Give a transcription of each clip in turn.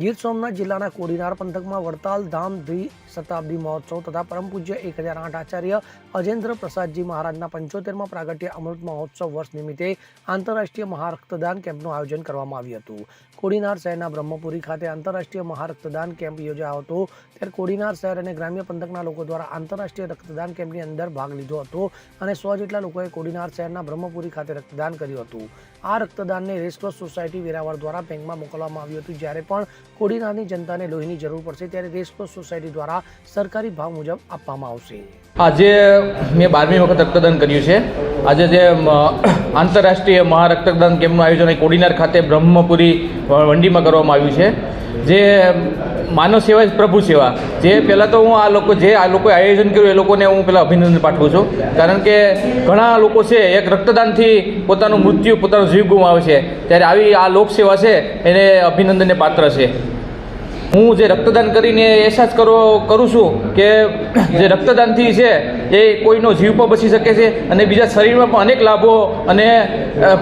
ગીર સોમનાથ જિલ્લાના કોડીનાર પંથકમાં વડતાલ ધામ દ્વિ મહોત્સવ તથા પરમ પૂજ્ય એક હજાર આઠ આચાર્ય અજેન્દ્ર પ્રસાદજી મહારાજના પંચોતેરમાં પ્રાગટ્ય અમૃત મહોત્સવ વર્ષ નિમિત્તે આંતરરાષ્ટ્રીય મહારક્તદાન કેમ્પનું આયોજન કરવામાં આવ્યું હતું. કોડીનાર શહેરના બ્રહ્મપુરી ખાતે આંતરરાષ્ટ્રીય મહારક્તદાન કેમ્પ યોજાયો હતો. ત્યારે કોડીનાર શહેર અને ગ્રામ્ય પંથકના લોકો દ્વારા આંતરરાષ્ટ્રીય રક્તદાન કેમ્પની અંદર ભાગ લીધો હતો અને સો જેટલા લોકોએ કોડીનાર શહેરના બ્રહ્મપુરી ખાતે રક્તદાન કર્યું હતું. આ રક્તદાનને રેસકોર્સ સોસાયટી વેરાવળ દ્વારા બેંકમાં મોકલવામાં આવ્યું હતું. જ્યારે પણ કોડીનારની જનતાને લોહીની જરૂર પડશે ત્યારે રેસકોર્સ સોસાયટી દ્વારા સરકારી ભાવ મુજબ આપવામાં આવશે. આજે મેં બારમી વખત રક્તદાન કર્યું છે. આજે જે આંતરરાષ્ટ્રીય મહારક્તદાન કેમ્પનું આયોજન કોડીનાર ખાતે બ્રહ્મપુરી વંડીમાં કરવામાં આવ્યું છે. જે માનવ સેવા પ્રભુ સેવા. જે પહેલાં તો હું આ લોકો જે આ લોકોએ આયોજન કર્યું, એ લોકોને હું પહેલાં અભિનંદન પાઠવું છું. કારણ કે ઘણા લોકો છે, એક રક્તદાનથી પોતાનું મૃત્યુ, પોતાનો જીવ ગુમાવે છે. ત્યારે આવી આ લોકસેવા છે, એને અભિનંદનને પાત્ર છે. હું જે રક્તદાન કરીને અહેસાસ કરો, કરું છું કે જે રક્તદાનથી છે એ કોઈનો જીવ પણ બચી શકે છે અને બીજા શરીરમાં પણ અનેક લાભો અને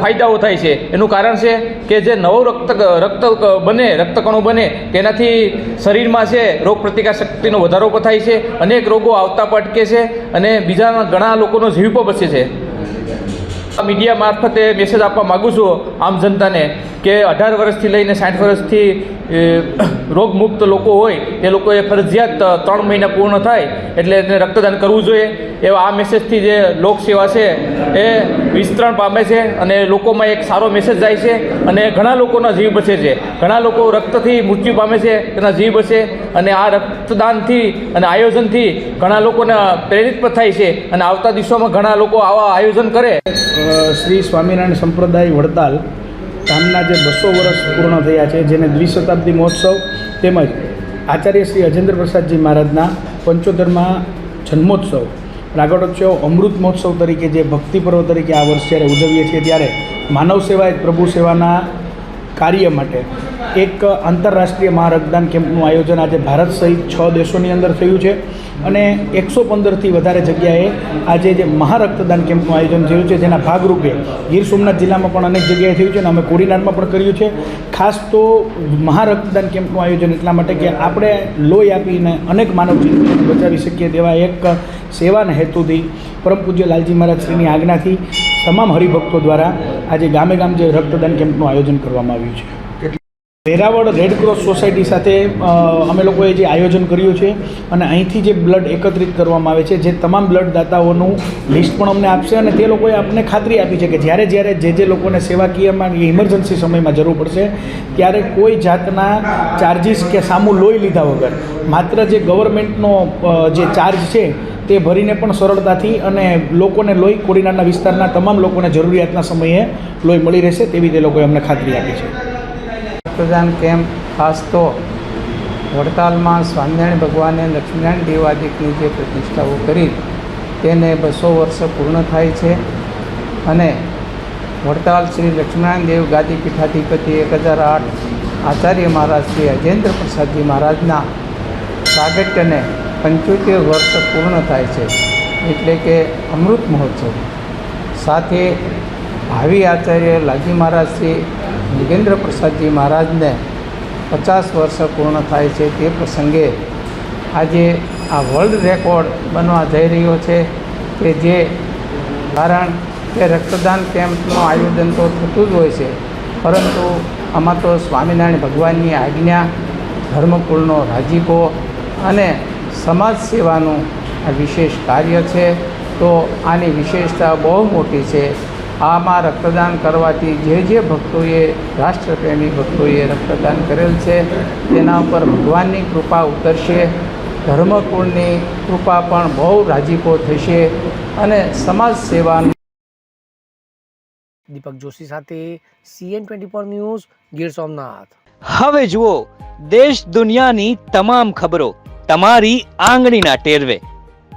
ફાયદાઓ થાય છે. એનું કારણ છે કે જે નવો રક્ત રક્ત બને, રક્તકણો બને, તેનાથી શરીરમાં છે રોગ પ્રતિકાર શક્તિનો વધારો પણ થાય છે, અનેક રોગો આવતા પણ અટકે છે અને બીજા ઘણા લોકોનો જીવ પણ બચે છે. મીડિયા મારફતે મેસેજ આપવા માગું છું આમ જનતાને. કે અઢાર વર્ષથી લઈને સાઠ વર્ષથી રોગમુક્ત લોકો હોય, તે લોકોએ ફરજિયાત ત્રણ મહિના પૂર્ણ થાય, એટલે એને રક્તદાન કરવું જોઈએ. એવા આ મેસેજથી જે લોકસેવા છે, એ વિસ્તરણ પામે છે અને લોકોમાં એક સારો મેસેજ જાય છે અને ઘણા લોકોના જીવ બચે છે. ઘણા લોકો રક્તથી મૃત્યુ પામે છે, તેના જીવ બચે અને આ રક્તદાનથી અને આયોજનથી ઘણા લોકોને પ્રેરિત પણ થાય છે અને આવતા દિવસોમાં ઘણા લોકો આવા આયોજન કરે. શ્રી સ્વામિનારાયણ સંપ્રદાય વડતાલ ધામના જે બસો વર્ષ પૂર્ણ થયા છે, જેને દ્વિશતાબ્દી મહોત્સવ તેમજ આચાર્ય શ્રી અજેન્દ્ર પ્રસાદજી મહારાજના પંચોતેરમાં જન્મોત્સવ પ્રાગટોત્સવ અમૃત મહોત્સવ તરીકે જે ભક્તિ પર્વ તરીકે આ વર્ષ જ્યારે ઉજવીએ છીએ ત્યારે માનવ સેવા એ પ્રભુ સેવાના કાર્ય માટે એક આંતરરાષ્ટ્રીય મહારક્તદાન કેમ્પનું આયોજન આજે ભારત સહિત છ દેશોની અંદર થયું છે. અને એકસો પંદરથી વધારે જગ્યાએ આજે જે મહારક્તદાન કેમ્પનું આયોજન થયું છે, જેના ભાગરૂપે ગીર સોમનાથ જિલ્લામાં પણ અનેક જગ્યાએ થયું છે અને અમે કોડીનારમાં પણ કર્યું છે. ખાસ તો મહારક્તદાન કેમ્પનું આયોજન એટલા માટે કે આપણે લોહી આપીને અનેક માનવ જીવનને બચાવી શકીએ તેવા એક સેવાના હેતુથી પરમ પૂજ્ય લાલજી મહારાજ શ્રીની આજ્ઞાથી તમામ હરિભક્તો દ્વારા આજે ગામે ગામ જે રક્તદાન કેમ્પનું આયોજન કરવામાં આવ્યું છે. વેરાવળ રેડ ક્રોસ સોસાયટી સાથે અમે લોકોએ જે આયોજન કર્યું છે અને અહીંથી જે બ્લડ એકત્રિત કરવામાં આવે છે, જે તમામ બ્લડ દાતાઓનું લિસ્ટ પણ અમને આપશે અને તે લોકોએ આપણને ખાતરી આપી છે કે જ્યારે જ્યારે જે જે લોકોને સેવાકીયમાં ઇમરજન્સી સમયમાં જરૂર પડશે, ત્યારે કોઈ જાતના ચાર્જિસ કે સામું લોહી લીધા વગર. માત્ર જે ગવર્મેન્ટનો જે ચાર્જ છે, તે ભરીને પણ સરળતાથી અને લોકોને લોહી કોડીનારના વિસ્તારના તમામ લોકોને જરૂરિયાતના સમયે લોહી મળી રહેશે તેવી તે લોકોએ અમને ખાતરી આપી છે. રક્તદાન કેમ્પ, ખાસ તો વડતાલમાં સ્વામિનારાયણ ભગવાને લક્ષ્મીનારાયણ દેવાદિકની જે પ્રતિષ્ઠાઓ કરી, તેને બસો વર્ષ પૂર્ણ થાય છે. અને વડતાલ શ્રી લક્ષ્મીનારાયણ દેવ ગાદી પીઠાધિપતિ એક હજાર આઠ આચાર્ય મહારાજ શ્રી અજેન્દ્ર પ્રસાદજી મહારાજના સાગટ્યને પંચોતેર વર્ષ પૂર્ણ થાય છે, એટલે કે અમૃત મહોત્સવ. સાથે ભાવિ આચાર્ય લાલજી મહારાજ શ્રી યોગેન્દ્ર પ્રસાદજી મહારાજને પચાસ વર્ષ પૂર્ણ થાય છે તે પ્રસંગે આજે આ વર્લ્ડ રેકોર્ડ બનવા જઈ રહ્યો છે કે જે કારણ કે રક્તદાન કેમ્પનું આયોજન તો થતું જ હોય છે. પરંતુ આમાં તો સ્વામિનારાયણ ભગવાનની આજ્ઞા, ધર્મકુળનો રાજીકો અને સમાજ સેવાનું આ વિશેષ કાર્ય છે. તો આની વિશેષતા બહુ મોટી છે. આમાં રક્તદાન કરવાથી જે જે ભક્તોએ રાષ્ટ્રપ્રેમી ભક્તોએ રક્તદાન કરેલ છે તેના ઉપર ભગવાનની કૃપા ઉતરશે ધર્મકુળની કૃપા પણ બહુ રાજીપો થશે અને સમાજ સેવાનું દીપક જોશી સાથે CN twenty four news Gir Somnath. હવે જુઓ દેશ દુનિયાની તમામ ખબરો તમારી આંગળીના ટેરવે.